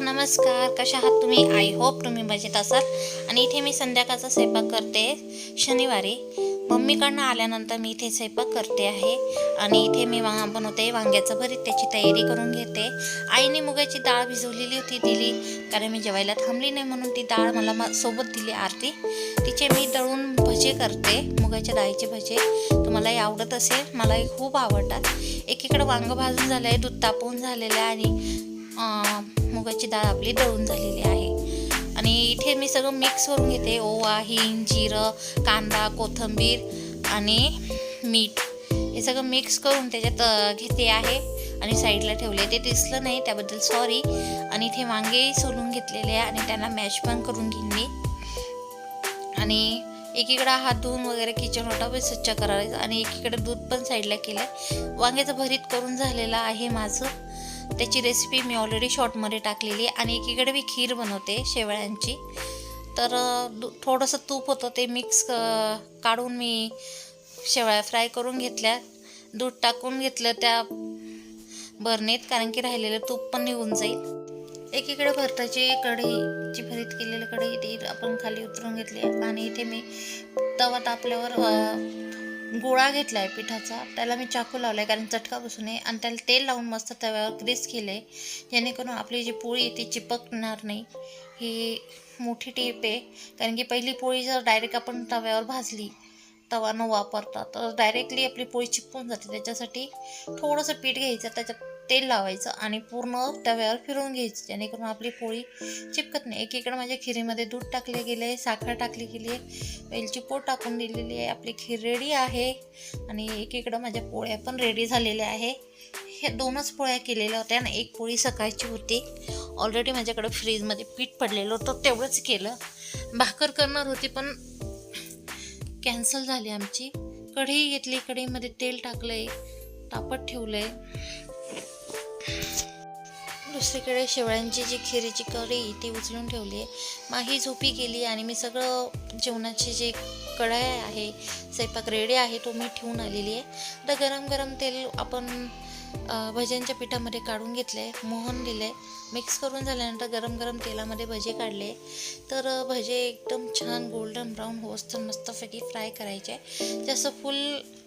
नमस्कार कशा आहात तुम्ही? आय होप तुम्ही मजेत असाल. आणि इथे मी संध्याकाळचा स्वयंपाक करते. शनिवारी. मम्मीकडनं आल्यानंतर मी इथे स्वयंपाक करते आहे. आणि इथे मी वा बनवते. वांग्याचं भरीत त्याची तयारी करून घेते. आईने मुगाची डाळ भिजवलेली होती दिली. कारण मी जेवायला थांबली नाही म्हणून ती डाळ मला म सोबत दिली आरती. तिचे मी दळून भजे करते. मुगाच्या डाळीचे भजे. तुम्हालाही आवडत असेल. मलाही खूप आवडतात. एकीकडे वांगं भाजून झालं आहे दूध तापवून झालेलं आहे आणि मुगाची डाळ आपली दळून झालेली आहे. आणि इथे मी सगळं मिक्स करून घेते. ओवा हिंग जिरं कांदा कोथिंबीर आणि मीठ. हे सगळं मिक्स करून त्याच्यात घेते आहे. आणि साईडला ठेवले. ते दिसलं नाही त्याबद्दल सॉरी आणि इथे वांगेही सोलून घेतलेले आहे. आणि त्यांना मॅश पण करून घेईन मी. आणि एकीकडे हात धुवून वगैरे किचन ओटा पण स्वच्छ करायचं. आणि एकीकडे दूध पण साईडला केलं वांग्याचं भरीत करून झालेलं आहे माझं. त्याची रेसिपी मी ऑलरेडी शॉर्टमध्ये टाकलेली आणि एकीकडे मी खीर बनवते शेवळ्यांची. तर दु थोडंसं तूप होतं ते मिक्स काढून मी शेवळ्या फ्राय करून घेतल्या. दूध टाकून घेतलं त्या बरणीत कारण की राहिलेलं तूप पण निघून जाईल. एकीकडे भरताची कढईची भरीत केलेली कढई ती आपण खाली उतरून घेतली आहे. आणि इथे मी तवा तापल्यावर गोळा घेतला आहे पिठाचा. त्याला मी चाकू लावला आहे कारण चटका बसू नये आणि त्याला तेल लावून मस्त तव्यावर ग्रीस केलं आहे जेणेकरून आपली जी पोळी आहे ती चिपकणार नाही. ही मोठी टीप आहे. कारण की पहिली पोळी जर डायरेक्ट आपण तव्यावर भाजली तवा न वापरता तर डायरेक्टली आपली पोळी चिपकून जाते. त्याच्यासाठी थोडंसं पीठ घ्यायचं त्याच्यात तेल लावायचं आणि पूर्ण तव्यावर फिरवून घ्यायचं. जेणेकरून आपली पोळी चिपकत नाही. एकीकडे माझ्या खिरीमध्ये दूध टाकले गेले आहे साखर टाकली गेली आहे वेलची पोट टाकून दिलेली आहे आपली खीर रेडी आहे आणि एकीकडं माझ्या पोळ्या पण रेडी झालेल्या आहे. हे दोनच पोळ्या केलेल्या होत्या आणि एक पोळी सकाळची होती. ऑलरेडी माझ्याकडे फ्रीजमध्ये पीठ पडलेलं होतं तेवढंच केलं. भाकर करणार होती पण कॅन्सल झाली आमची. कढई घेतली कढईमध्ये तेल टाकलं आहे तापत ठेवलं आहे दुसरीकडे शेवळ्यांची जी खिरीची कढी ती उचलून ठेवली आहे. माही झोपी गेली आणि मी सगळं जेवणाची जे कढाई आहे स्वयंपाक रेडी आहे तो मी ठेवून आलेली आहे. आता गरम गरम तेल आपण भज्यांच्या पिठामध्ये काढून घेतले मोहन दिले मिक्स करून झाल्यानंतर गरम गरम तेलामध्ये भजे काढले. तर भजे एकदम छान गोल्डन ब्राऊन होस मस्तपैकी फ्राय करायचे. जास्त फुल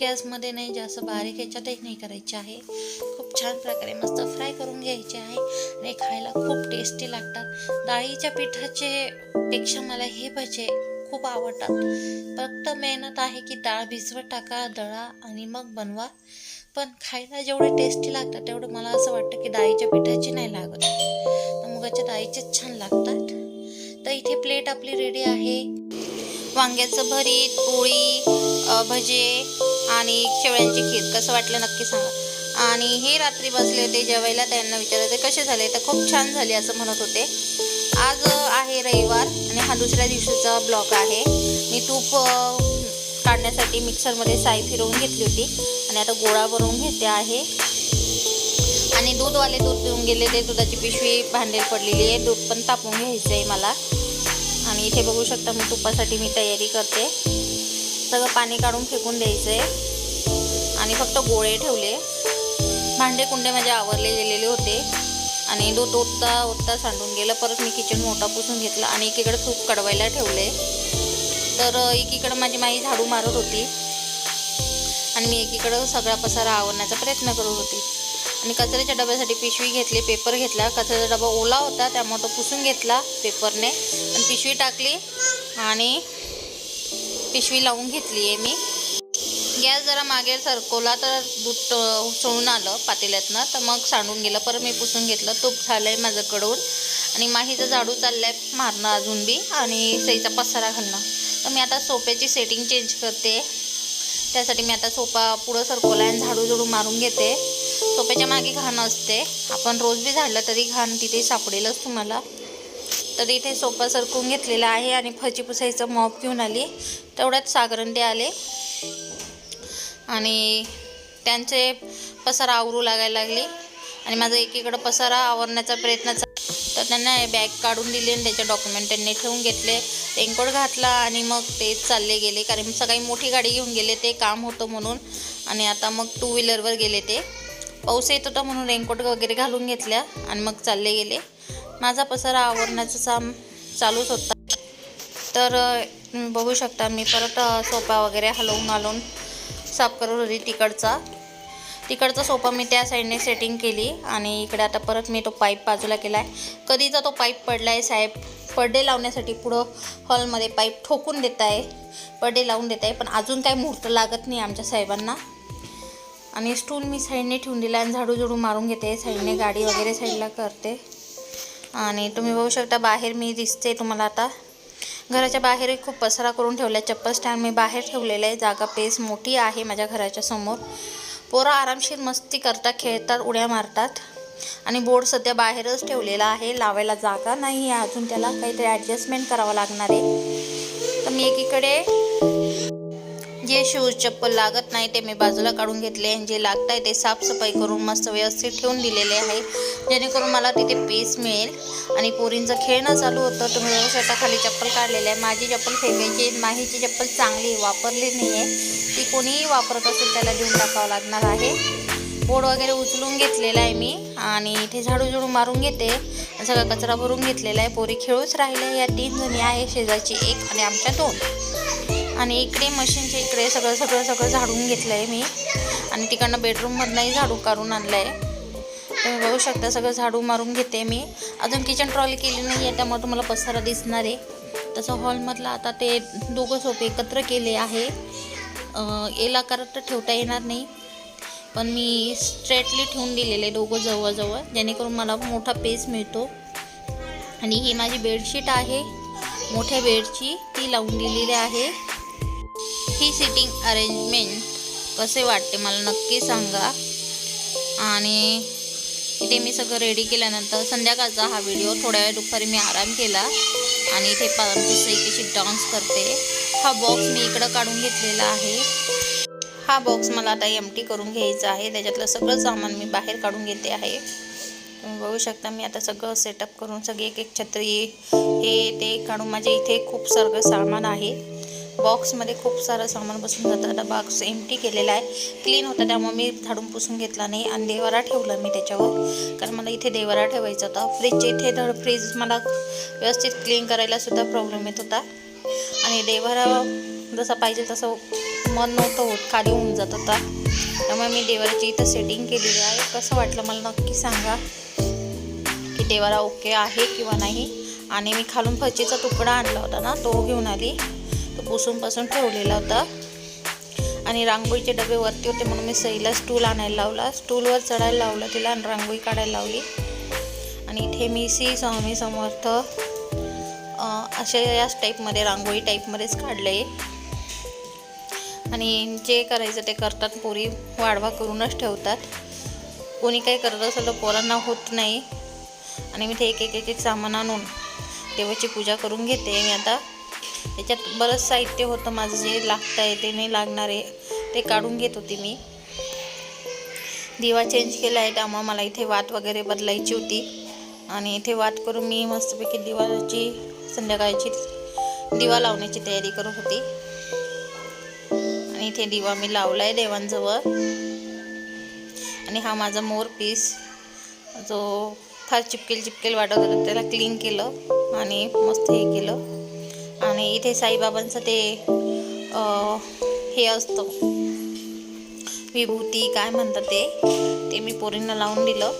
गॅसमध्ये नाही जास्त बारीक ह्याच्यातही नाही करायचे आहे. खूप छान प्रकारे मस्त फ्राय करून घ्यायचे आहे आणि खायला खूप टेस्टी लागतात. डाळीच्या पिठाचे पेक्षा मला हे भजे खूप आवडतात. फक्त मेहनत आहे की डाळ भिजवत टाका दळा आणि मग बनवा. पण खायला जेवढे टेस्टी लागतात तेवढं मला असं वाटतं की डाळीच्या पिठाची नाही लागत. मुगाच्या डाळीचेच छान लागतात. तर इथे प्लेट आपली रेडी आहे. वांग्याचं भरीत पोळी भजे आणि शेवळ्यांची खीर. कसं वाटलं नक्की सांगा. आणि हे रात्री बसले होते जेवायला त्यांना विचारायचे कसे झाले? तर खूप छान झाले असं म्हणत होते. आज आहे रविवार आणि हा दुसऱ्या दिवशीचा ब्लॉग आहे. मी तूप काढण्यासाठी मिक्सरमध्ये साई फिरवून घेतली होती. आणि आता गोळा बनवून घेते आहे. आणि दूधवाले दूध पिऊन गेले ते दुधाची पिशवी भांडेल पडलेली आहे. दूध पण तापून घ्यायचं आहे मला. आणि इथे बघू शकता मी तुपासाठी मी तयारी करते. सगळं पाणी काढून फेकून द्यायचं आहे आणि फक्त गोळे ठेवले. भांडे कुंडे माझे आवरले गेलेले होते. आणि दूध ओतता ओतता सांडून गेलं. परत मी किचन मोठा पुसून घेतला. आणि एकीकडे तूप कडवायला ठेवले तर एकीकडं माझी माई झाडू मारत होती. आणि मी एकीकडं सगळा पसारा आवरण्याचा प्रयत्न करत होती. आणि कचऱ्याच्या डब्यासाठी पिशवी घेतली पेपर घेतला. कचऱ्याचा डबा ओला होता त्यामुळे तो पुसून घेतला पेपरने. आणि पिशवी टाकली आणि पिशवी लावून घेतली आहे मी. गॅस जरा मागे सरकवला तर दूध अ, सोडून आलं पातेल्यातनं. तर मग सांडून गेलं परत मी पुसून घेतलं. तूप झालं आहे माझं कडून. आणि माहीचं झाडू चाललं आहे मारणं अजून बी आणि सईचा पसारा घालणं. तर मी आता सोप्याची सेटिंग चेंज करते. त्यासाठी मी आता सोफा पुढं सरकवला आणि झाडू झुडू मारून घेते. सोप्याच्या मागे घाण असते. आपण रोज बी झाडलं तरी घाण तिथे सापडेलच तुम्हाला. तर इथे सोफा सरकून घेतलेला आहे आणि फची पुसायचं मॉप घेऊन आली. तेवढ्यात सागरंडे आले. आणि त्यांचे पसारा आवरू लागायला लागले. आणि माझा एकीकडं पसारा आवरण्याचा प्रयत्न तर त्यांना बॅग काढून दिली आणि त्याचे डॉक्युमेंट त्यांनी ठेवून घेतले. रेनकोट घातला आणि मग ते चालले गेले. कारण सगळी मोठी गाडी घेऊन गेले ते काम होतं म्हणून. आणि आता मग टू व्हीलरवर गेले ते. पाऊस येत होता म्हणून रेनकोट वगैरे घालून घेतल्या आणि मग चालले गेले. माझा पसारा आवरण्याचं काम चालूच होता. तर बघू शकता मी परत सोफा वगैरे हलवून हलवून साफ करत होती तिकडचा. तिकडचा सोफा मी त्या साईडने सेटिंग केली आणि इकडे आता परत मी तो पाईप बाजूला केला आहे कधीचा तो पाईप पडला आहे साहेब? पडदे लावण्यासाठी पुढं हॉलमध्ये पाईप ठोकून देत आहे. पडदे लावून देत आहे पण अजून काही मुहूर्त लागत नाही आमच्या साहेबांना. आणि स्टूल मी साईडने ठेवून दिला आणि झाडू झुडू मारून घेते. साईडने गाडी वगैरे साईडला करते. आणि तुम्ही बघू शकता बाहेर मी दिसते तुम्हाला आता. घराच्या बाहेर खूप पसारा करून ठेवला आहे चप्पल स्टँड मी बाहेर ठेवलेलं आहे. जागा पेस मोठी आहे माझ्या घराच्या समोर. पोरं आरामशीर मस्ती करतात खेळतात उड्या मारतात. आणि बोर्ड सध्या बाहेरच ठेवलेला आहे. लावायला जागा नाही आहे. अजून त्याला काहीतरी ॲडजस्टमेंट करावं लागणार आहे. तर मी एकीकडे जे शूज चप्पल लागत नाही ते मी बाजूला काढून घेतले आणि जे लागत आहे ते साफसफाई करून मस्त व्यवस्थित ठेवून दिलेले आहे. जेणेकरून मला तिथे पीस मिळेल. आणि पोरींचं खेळणं चालू होतं तुम्ही बघू खाली चप्पल काढलेलं आहे. माझी चप्पल फेकायची आहे. माहीची चप्पल चांगली वापरली नाही आहे ती कोणीही वापरत असेल त्याला देऊन टाकावं लागणार आहे. बोर्ड वगैरे उचलून घेतलेला आहे मी. आणि इथे झाडू झुडू मारून घेते. सगळा कचरा भरून घेतलेला आहे. पोरी खेळूच राहिले या तीन जणी आहे. शेजारची एक आणि आमच्या दोन. आणि इकडे मशीनच्या इकडे सगळं सगळं सगळं झाडून घेतलं आहे मी. आणि तिकडनं बेडरूममधनंही झाडू काढून आणलं आहे तुम्ही बघू शकता सगळं झाडू मारून घेते मी. अजून किचन ट्रॉली केली नाही आहे त्यामुळे तुम्हाला पसारा दिसणार आहे. तसं हॉलमधलं आता ते दोघं सोपे एकत्र केले आहे. अं, तर ठेवता येणार नाही. पण मी स्ट्रेटली ठेवून दिलेले दोघं जवळजवळ जेणेकरून मला मोठा पेस मिळतो. आणि ही माझी बेडशीट आहे. मोठ्या बेडची ती लावून दिलेली आहे. ही सिटिंग अरेंजमेंट कसे वाटते मला नक्की सांगा. आणि इथे मी सगळं रेडी केल्यानंतर संध्याकाळचा हा व्हिडिओ थोड्या वेळ दुपारी मी आराम केला. आणि इथे पा आमची डान्स करते. हा बॉक्स मी इकडं काढून घेतलेला आहे. हा बॉक्स मला आता एमटी करून घ्यायचा आहे. त्याच्यातलं सगळं सामान मी बाहेर काढून घेते आहे. तुम्ही बघू शकता मी आता सगळं सेटअप करून सगळी एक एक छत्री हे ते काढून माझ्या इथे खूप सगळं सामान आहे. बॉक्समध्ये खूप सारं सामान बसून जातं. आता बॉक्स एमटी केलेला आहे. क्लीन होता त्यामुळे मी झाडून पुसून घेतला नाही आणि देवारा ठेवला मी त्याच्यावर. कारण मला इथे देवारा ठेवायचा होता. फ्रीजच्या इथे धड फ्रीज मला व्यवस्थित क्लीन करायला सुद्धा प्रॉब्लेम येत होता. आणि देवारा जसा पाहिजे तसं मन नव्हतं होत खाली होऊन जात होता. त्यामुळे मी देवाची इथं सेटिंग केलेली आहे. कसं वाटलं मला नक्की सांगा. की देवाला ओके आहे किंवा नाही. आणि मी खालून फरचीचा तुकडा आणला होता ना तो घेऊन आली. तो पुसून पासून ठेवलेला होता. आणि रांगोळीचे डबे वरती होते म्हणून मी सईला स्टूल आणायला लावला. स्टूलवर चढायला लावलं तिला आणि रांगोळी काढायला लावली. आणि इथे मी सी स्वामी समर्थ अशा याच टाईपमध्ये रांगोळी टाईपमध्येच काढलं आहे आणि जे करायचं ते करतात पोरी वाढवा करूनच ठेवतात. कोणी काही करत असेल तर पोरांना होत नाही. आणि मी ते एक एक एक एक सामान आणून देवाची पूजा करून घेते. मी आता त्याच्यात बरंच साहित्य होतं. माझं जे लागतं आहे ते नाही लागणार आहे. ते काढून घेत होती मी. दिवा चेंज केला आहे त्यामुळं मला इथे वात वगैरे बदलायची होती. आणि इथे वात करून मी मस्तपैकी दिवाची संध्याकाळची दिवा लावण्याची तयारी करत होती. आणि इथे दिवा मी लावला आहे देवांजवळ. आणि हा माझा मोर पीस. जो फार चिपकेल चिपकेल वाटत होता त्याला क्लीन केलं आणि मस्त हे केलं. आणि इथे साईबाबांचं ते हे असतं. विभूती काय म्हणतात ते ते मी पोरींना लावून दिलं.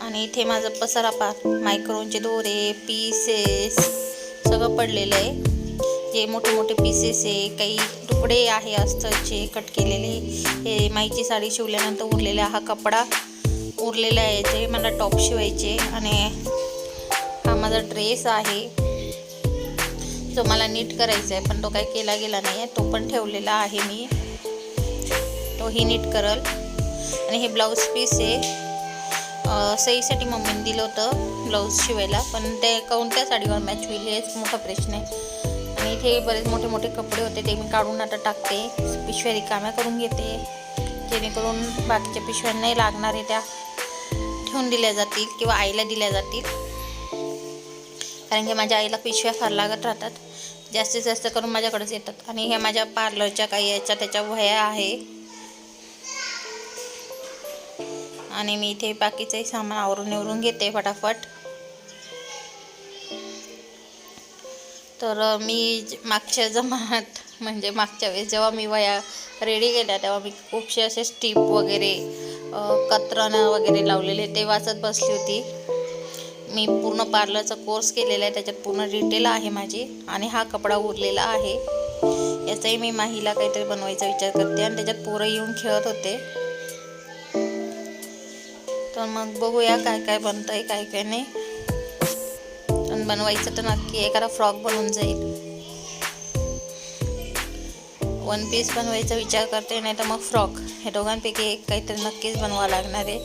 आणि इथे माझं पसारा पार मायक्रोनचे दोरे पीसेस सगळं पडलेलं आहे. जे मोठे मोठे पीसेस आहे. काही तुकडे आहे अस्तरचे कट केलेले. हे माईची साडी शिवल्यानंतर उरलेला हा कपडा उरलेला आहे. जे मला टॉप शिवायचे. आणि हा माझा ड्रेस आहे. जो मला नीट करायचा आहे. पण तो काही केला गेला नाही आहे. तो पण ठेवलेला आहे मी. तोही नीट करल. आणि हे ब्लाऊज पीस आहे. सईसाठी मम्मीने दिलं होतं ब्लाऊज शिवायला पण ते कोणत्या साडीवर मॅच होईल हेच मोठा प्रश्न आहे. आणि इथे बरेच मोठे मोठे कपडे होते ते मी काढून आता टाकते. पिशव्या रिकाम्या करून घेते जेणेकरून बाकीच्या पिशव्या नाही लागणार आहे त्या. ठेवून दिल्या जातील किंवा आईला दिल्या जातील. कारण की माझ्या आईला पिशव्या फार लागत राहतात. जास्तीत जास्त करून माझ्याकडेच येतात. आणि ह्या माझ्या पार्लरच्या काही याच्या त्याच्या वह्या आहे. आणि मी इथे बाकीचंही सामान आवरून निवरून घेते फटाफट. तर मी मागच्या जमान्यात म्हणजे मागच्या वेळेस जेव्हा मी वया रेडी केल्या तेव्हा मी खूपसे असे स्टीप वगैरे कतरणं वगैरे लावलेले ते वाचत बसली होती. मी पूर्ण पार्लरचा कोर्स केलेला आहे त्याच्यात पूर्ण डिटेल आहे माझी आणि हा कपडा उरलेला आहे. याचाही मी माहीला काहीतरी बनवायचा विचार करते आणि त्याच्यात पोरं येऊन खेळत होते. तर मग बघूया काय काय बनतं आहे काय काय नाही. पण बनवायचं तर नक्की एखादा फ्रॉक बनवून जाईल. वन पीस बनवायचा विचार करते नाही तर मग फ्रॉक. हे दोघांपैकी एक काहीतरी नक्कीच बनवा लागणार आहे.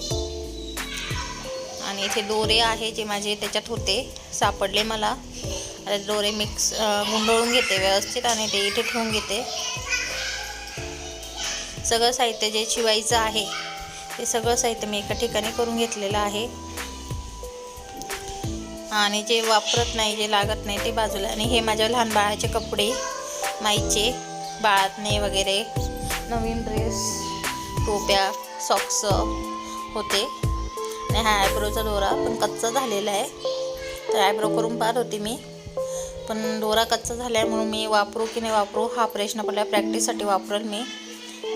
आणि इथे दोरे आहे जे माझे त्याच्यात होते सापडले मला. आता दोरे मिक्स गुंडळून घेते व्यवस्थित आणि ते इथे ठेवून घेते. सगळं साहित्य जे शिवायचं आहे ते सगळं साहित्य मी एका ठिकाणी करून घेतलेलं आहे. आणि जे वापरत नाही जे लागत नाही ते बाजूला. आणि हे माझ्या लहान बाळाचे कपडे माईचे बाळातणे वगैरे. नवीन ड्रेस टोप्या सॉक्स होते. आणि हा आयब्रोचा दोरा पण कच्चा झालेला आहे. तर आयब्रो करून पाहत होती मी. पण दोरा कच्चा झाला आहे म्हणून मी वापरू की नाही वापरू हा प्रश्न पडला. प्रॅक्टिससाठी वापरेल मी.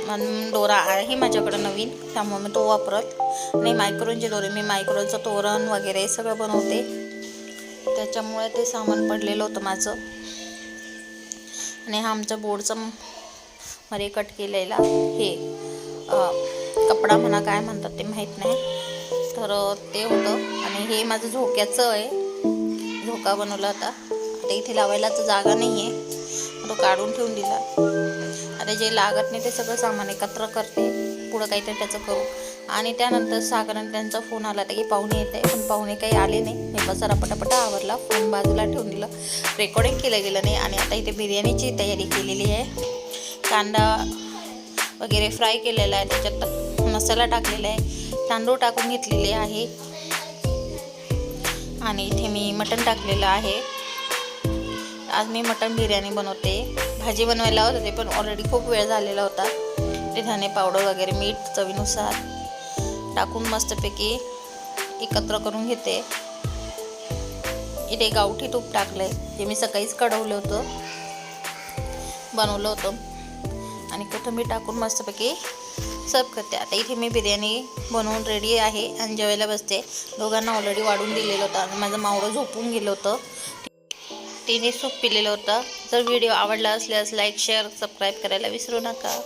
म्हणून दोरा आहे माझ्याकडं नवीन त्यामुळे मी तो वापरत आणि मायक्रोनचे दोरे मी मायक्रोनचं तोरण वगैरे सगळं बनवते. त्याच्यामुळे ते सामान पडलेलं होतं माझं. आणि हा आमच्या बोर्डचं मध्ये कट केलेला हे कपडा म्हणा काय म्हणतात ते माहीत नाही. तर ते होतं. आणि हे माझं झोक्याचं आहे. झोका बनवला होता. आता इथे लावायलाच जागा नाही आहे तो काढून ठेवून दिला. आता जे लागत नाही ते सगळं सामान एकत्र करते. पुढं काहीतरी त्याचं करू. आणि त्यानंतर साधारण त्यांचा फोन आला होता की पाहुणे येत आहे पण पाहुणे काही आले नाही. मी बसारा पटापटा आवरला फोन बाजूला ठेवून दिलं. रेकॉर्डिंग केलं गेलं नाही. आणि आता इथे बिर्याणीची तयारी केलेली आहे. कांदा वगैरे फ्राय केलेला आहे. त्याच्यात मसाला टाकलेला आहे. तांदूळ टाकून घेतलेले आहे. आणि इथे मी मटण टाकलेलं आहे. आज मी मटण बिर्याणी बनवते. भाजी बनवायला लावत ते पण ऑलरेडी खूप वेळ झालेला होता. ते धने पावडर वगैरे मीठ चवीनुसार टाकून मस्तपैकी एकत्र करून घेते. इथे गावठी तूप टाकलंय जे मी सकाळीच कढवलं होतं. बनवलं होतं. आणि कोथंबीर टाकून मस्तपैकी सर्व करते. आता इथे मी बिर्याणी बनवून रेडी आहे आणि जेवायला बसते. दोघांना ऑलरेडी वाढून दिलेलं होतं. आणि माझं मावळं झोपून गेलं होतं. तिने सूप पिलेलं होतं. जर व्हिडिओ आवडला असल्यास लाईक शेअर सबस्क्राईब करायला विसरू नका.